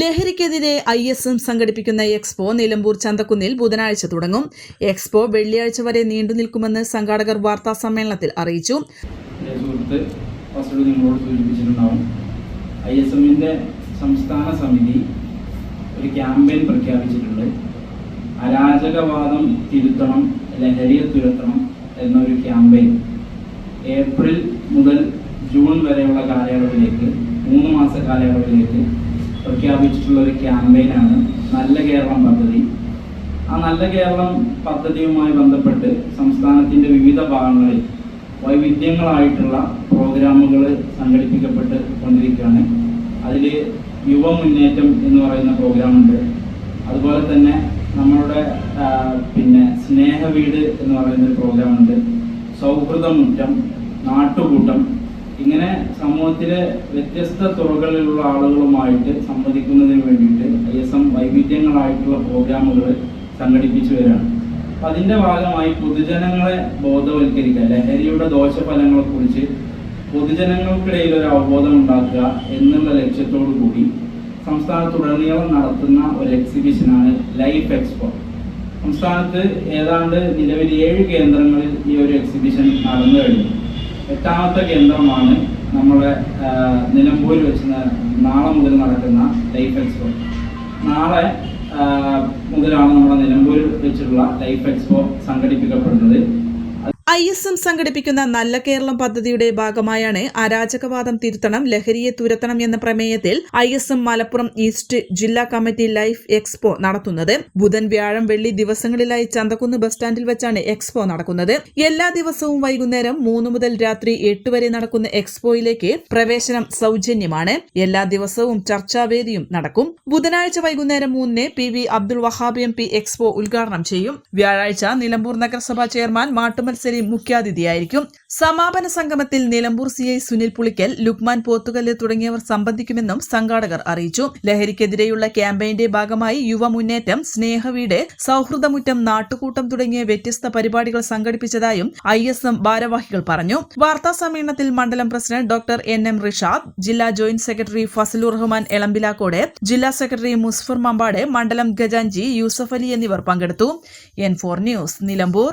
ലഹരിക്കെതിരെ I S M സംഘടിപ്പിക്കുന്ന expo Nilambur ചന്തക്കുന്നിൽ ബുധനാഴ്ച തുടങ്ങും. എക്സ്പോ വെള്ളിയാഴ്ച വരെ നീണ്ടു നിൽക്കുമെന്ന് സംഘാടകർ വാർത്താ സമ്മേളനത്തിൽ അറിയിച്ചു. ഐ എസ് എമ്മിന്റെ സംസ്ഥാന സമിതി ഒരു ക്യാമ്പയിൻ പ്രഖ്യാപിച്ചിട്ടുണ്ട്. അരാജകവാദം തിരുത്തണം ലഹരിയെ തുരത്തണം എന്നൊരു ക്യാമ്പയിൻ ഏപ്രിൽ മുതൽ ജൂൺ വരെയുള്ള കാലയളവിലേക്ക് മൂന്ന് മാസ കാലയളവിലേക്ക് പ്രഖ്യാപിച്ചിട്ടുള്ള ഒരു ക്യാമ്പയിനാണ് നല്ല കേരളം പദ്ധതി. ആ നല്ല കേരളം പദ്ധതിയുമായി ബന്ധപ്പെട്ട് സംസ്ഥാനത്തിന്റെ വിവിധ ഭാഗങ്ങളിൽ വൈവിധ്യങ്ങളായിട്ടുള്ള പ്രോഗ്രാമുകൾ സംഘടിപ്പിക്കപ്പെട്ട് കൊണ്ടിരിക്കുകയാണ്. അതിൽ യുവ മുന്നേറ്റം എന്ന് പറയുന്ന പ്രോഗ്രാമുണ്ട്. അതുപോലെ തന്നെ നമ്മളുടെ പിന്നെ സ്നേഹവീട് എന്ന് പറയുന്ന ഒരു പ്രോഗ്രാമുണ്ട്. സൗഹൃദമുറ്റം നാട്ടുകൂട്ടം ഇങ്ങനെ സമൂഹത്തിലെ വ്യത്യസ്ത തുറകളിലുള്ള ആളുകളുമായിട്ട് സംവദിക്കുന്നതിന് വേണ്ടിയിട്ട് ഐ എസ് എം വൈവിധ്യങ്ങളായിട്ടുള്ള പ്രോഗ്രാമുകൾ സംഘടിപ്പിച്ചു വരികയാണ്. അപ്പം അതിന്റെ ഭാഗമായി പൊതുജനങ്ങളെ ബോധവൽക്കരിക്കുക ലഹരിയുടെ ദോഷഫലങ്ങളെക്കുറിച്ച് പൊതുജനങ്ങൾക്കിടയിൽ ഒരു അവബോധം ഉണ്ടാക്കുക എന്നുള്ള ലക്ഷ്യത്തോടു കൂടി സംസ്ഥാനത്തുടനീളം നടത്തുന്ന ഒരു എക്സിബിഷനാണ് ലൈഫ് എക്സ്പോ സംസ്ഥാനത്ത് ഏതാണ്ട് നിലവിൽ ഏഴ് കേന്ദ്രങ്ങളിൽ ഈ ഒരു എക്സിബിഷൻ നടന്നു കഴിഞ്ഞു. എട്ടാമത്തെ കേന്ദ്രമാണ് നമ്മുടെ നിലമ്പൂരിൽ വെച്ച് നാളെ മുതൽ നടക്കുന്ന ലൈഫ് എക്സ്പോ. നാളെ മുതലാണ് നമ്മുടെ നിലമ്പൂരിൽ വെച്ചിട്ടുള്ള ലൈഫ് എക്സ്പോ സംഘടിപ്പിക്കപ്പെടുന്നത്. ഐ എസ് എം സംഘടിപ്പിക്കുന്ന നല്ല കേരളം പദ്ധതിയുടെ ഭാഗമായാണ് അരാജകവാദം തിരുത്തണം ലഹരിയെ തുരത്തണം എന്ന പ്രമേയത്തിൽ I S M Malappuram east ജില്ലാ കമ്മിറ്റി ലൈഫ് എക്സ്പോ നടത്തുന്നത്. ബുധൻ വ്യാഴം വെള്ളി ദിവസങ്ങളിലായി ചന്തക്കുന്ന് ബസ് സ്റ്റാൻഡിൽ വെച്ചാണ് എക്സ്പോ നടക്കുന്നത്. എല്ലാ ദിവസവും വൈകുന്നേരം മൂന്ന് മുതൽ രാത്രി എട്ട് വരെ നടക്കുന്ന എക്സ്പോയിലേക്ക് പ്രവേശനം സൗജന്യമാണ്. എല്ലാ ദിവസവും ചർച്ചാവേദിയും നടക്കും. ബുധനാഴ്ച വൈകുന്നേരം മൂന്നിന് P V Abdul Wahab M P expo ഉദ്ഘാടനം ചെയ്യും. വ്യാഴാഴ്ച നിലമ്പൂർ നഗരസഭാ ചെയർമാൻ മാട്ടുമൽ സലീം മുഖ്യാതിഥിയായിരിക്കും. സമാപന സംഗമത്തിൽ നിലമ്പൂർ സി ഐ സുനിൽ പുളിക്കൽ ലുക്മാൻ പോത്തുകല്ല് തുടങ്ങിയവർ സംബന്ധിക്കുമെന്നും സംഘാടകർ അറിയിച്ചു. ലഹരിക്കെതിരെയുള്ള ക്യാമ്പയിന്റെ ഭാഗമായി യുവമുന്നേറ്റം സ്നേഹവീട് സൗഹൃദമുറ്റം നാട്ടുകൂട്ടം തുടങ്ങിയ വ്യത്യസ്ത പരിപാടികൾ സംഘടിപ്പിച്ചതായും ഐ എസ് എം ഭാരവാഹികൾ പറഞ്ഞു. വാർത്താ സമ്മേളനത്തിൽ മണ്ഡലം president doctor N M Rishad ജില്ലാ ജോയിന്റ് സെക്രട്ടറി ഫസലുർ റഹ്മാൻ എളമ്പിലാക്കോട് ജില്ലാ സെക്രട്ടറി മുസ്ഫർ മമ്പാട് മണ്ഡലം ഗജാൻജി യൂസഫ് അലി എന്നിവർ പങ്കെടുത്തു. N four news Nilambur.